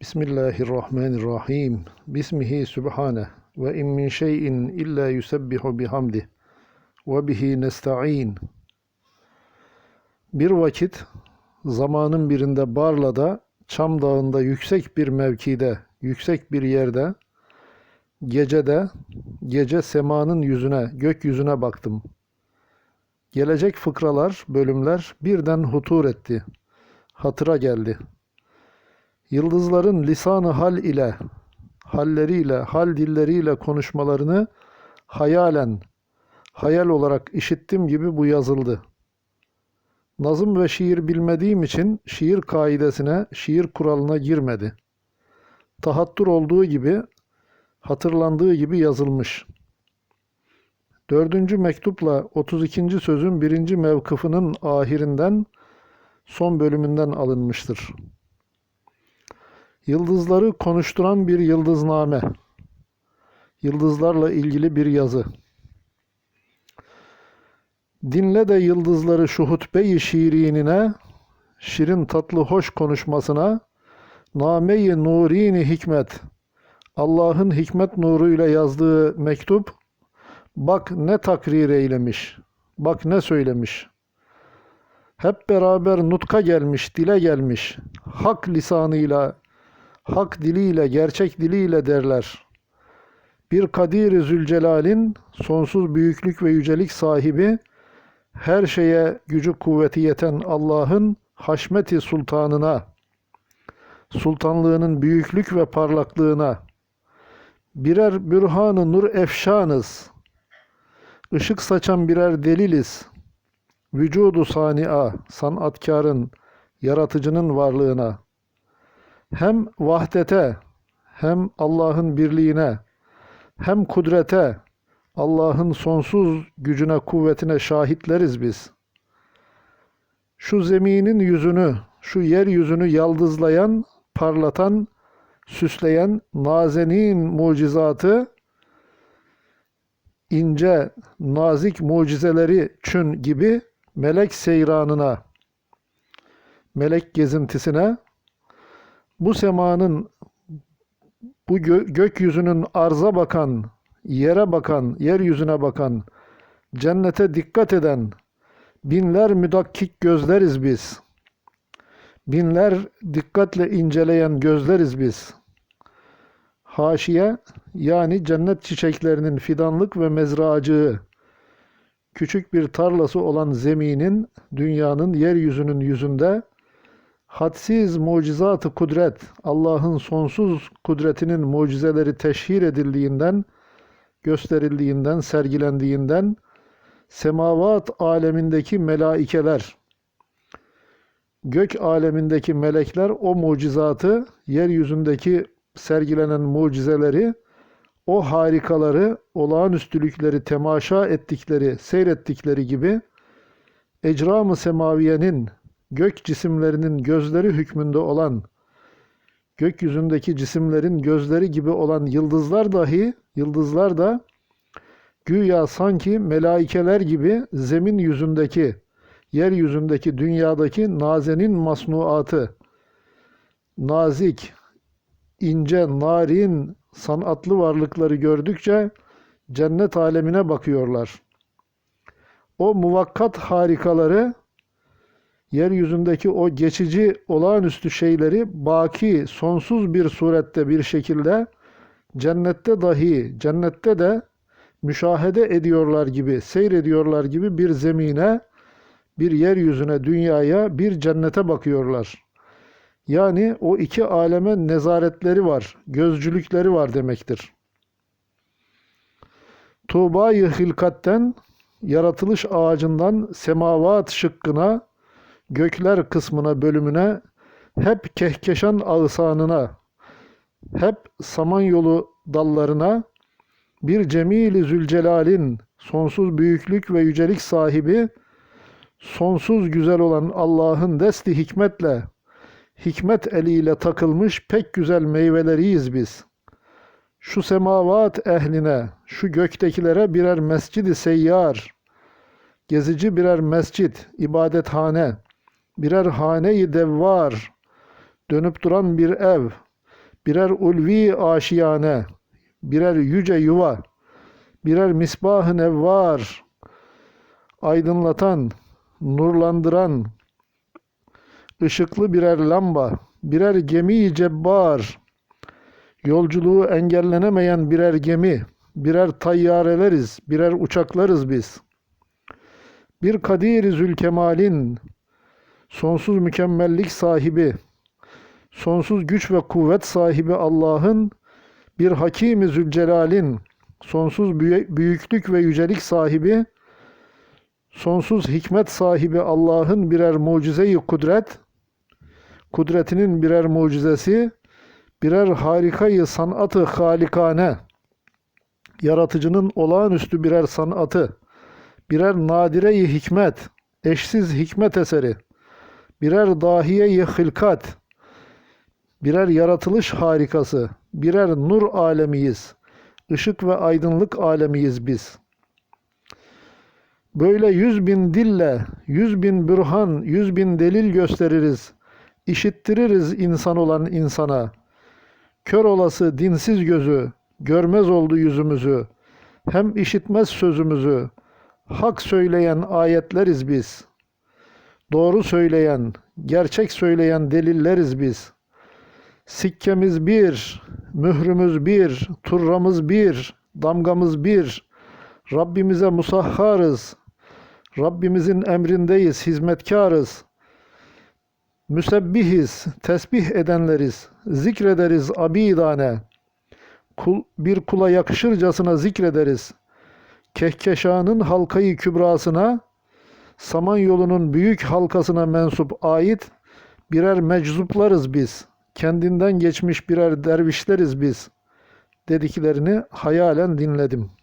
Bismillahirrahmanirrahim. Bismihi sübhane ve in min şeyin illa yusebbihu bihamdih ve bihi nesta'in. Bir vakit zamanın birinde Barla'da Çam Dağı'nda yüksek bir mevkide, yüksek bir yerde gecede gece semanın yüzüne, gökyüzüne baktım. Gelecek fıkralar, bölümler birden hutur etti. Hatıra geldi. Yıldızların lisanı hal ile, halleriyle, hal dilleriyle konuşmalarını hayalen, hayal olarak işittim gibi bu yazıldı. Nazım ve şiir bilmediğim için şiir kaidesine, şiir kuralına girmedi. Tahattur olduğu gibi, hatırlandığı gibi yazılmış. Dördüncü mektupla 32. sözün birinci mevkıfının ahirinden, son bölümünden alınmıştır. Yıldızları konuşturan bir yıldızname. Yıldızlarla ilgili bir yazı. Dinle de yıldızları şu hutbe-i şiirinine, şirin tatlı hoş konuşmasına, name-i nurini hikmet, Allah'ın hikmet nuruyla yazdığı mektup, bak ne takrir eylemiş, bak ne söylemiş. Hep beraber nutka gelmiş, dile gelmiş, hak lisanıyla, hak diliyle, gerçek diliyle derler. Bir Kadir-i Zülcelal'in sonsuz büyüklük ve yücelik sahibi, her şeye gücü kuvveti yeten Allah'ın haşmeti sultanına, sultanlığının büyüklük ve parlaklığına, birer bürhanı nur efşanız, ışık saçan birer deliliz, vücudu sani'a, sanatkarın, yaratıcının varlığına, hem vahdete, hem Allah'ın birliğine, hem kudrete, Allah'ın sonsuz gücüne, kuvvetine şahitleriz biz. Şu zeminin yüzünü, şu yeryüzünü yaldızlayan, parlatan, süsleyen nazenin mucizatı, ince, nazik mucizeleri çün gibi melek seyranına, melek gezintisine, bu semanın, bu gö- gökyüzünün arza bakan, yere bakan, yeryüzüne bakan, cennete dikkat eden binler müdakkik gözleriz biz. Binler dikkatle inceleyen gözleriz biz. Haşiye yani cennet çiçeklerinin fidanlık ve mezracığı, küçük bir tarlası olan zeminin, dünyanın, yeryüzünün yüzünde hadsiz mucizatı kudret, Allah'ın sonsuz kudretinin mucizeleri teşhir edildiğinden, gösterildiğinden, sergilendiğinden, semavat alemindeki melaikeler, gök alemindeki melekler o mucizatı, yeryüzündeki sergilenen mucizeleri, o harikaları, olağanüstülükleri temaşa ettikleri, seyrettikleri gibi, ecram-ı semaviyenin, gök cisimlerinin gözleri hükmünde olan, gökyüzündeki cisimlerin gözleri gibi olan yıldızlar dahi, yıldızlar da güya sanki melaikeler gibi zemin yüzündeki, yeryüzündeki, dünyadaki nazenin masnuatı, nazik, ince, narin, sanatlı varlıkları gördükçe cennet alemine bakıyorlar. O muvakkat harikaları yeryüzündeki o geçici olağanüstü şeyleri baki, sonsuz bir surette bir şekilde cennette dahi, cennette de müşahede ediyorlar gibi, seyrediyorlar gibi bir zemine, bir yeryüzüne, dünyaya, bir cennete bakıyorlar. Yani o iki aleme nezaretleri var, gözcülükleri var demektir. Tuğba-i hilkatten, yaratılış ağacından semavat şıkkına, gökler kısmına bölümüne, hep kehkeşan ağısanına, hep samanyolu dallarına, bir cemili zülcelalin, sonsuz büyüklük ve yücelik sahibi, sonsuz güzel olan Allah'ın desti hikmetle, hikmet eliyle takılmış pek güzel meyveleriyiz biz. Şu semavat ehline, şu göktekilere birer mescidi seyyar, gezici birer mescit, ibadethane, birer hane-i devvar, dönüp duran bir ev, birer ulvi aşiyane, birer yüce yuva, birer misbah-ı nevvar, aydınlatan, nurlandıran, ışıklı birer lamba, birer gemi cebbar, yolculuğu engellenemeyen birer gemi, birer tayyareleriz, birer uçaklarız biz. Bir kadiri zülkemalin, sonsuz mükemmellik sahibi, sonsuz güç ve kuvvet sahibi Allah'ın, bir hakimi zülcelalin, sonsuz büyü- büyüklük ve yücelik sahibi, sonsuz hikmet sahibi Allah'ın birer mucize-i kudret, kudretinin birer mucizesi, birer harikayı sanatı halikane, yaratıcının olağanüstü birer sanatı, birer nadire-i hikmet, eşsiz hikmet eseri, birer dahiye-i hılkat, birer yaratılış harikası, birer nur alemiyiz, ışık ve aydınlık alemiyiz biz. Böyle yüz bin dille, yüz bin bürhan, yüz bin delil gösteririz, işittiririz insan olan insana. Kör olası dinsiz gözü, görmez oldu yüzümüzü, hem işitmez sözümüzü, hak söyleyen ayetleriz biz. Doğru söyleyen, gerçek söyleyen delilleriz biz. Sikkemiz bir, mührümüz bir, turramız bir, damgamız bir. Rabbimize musahharız. Rabbimizin emrindeyiz, hizmetkarız. Müsebbihiz, tesbih edenleriz, zikrederiz abidane. Kul, bir kula yakışırcasına zikrederiz. Kehkeşanın halkayı kübrasına, Samanyolu'nun büyük halkasına mensup ait birer meczuplarız biz. Kendinden geçmiş birer dervişleriz biz. Dediklerini hayalen dinledim.''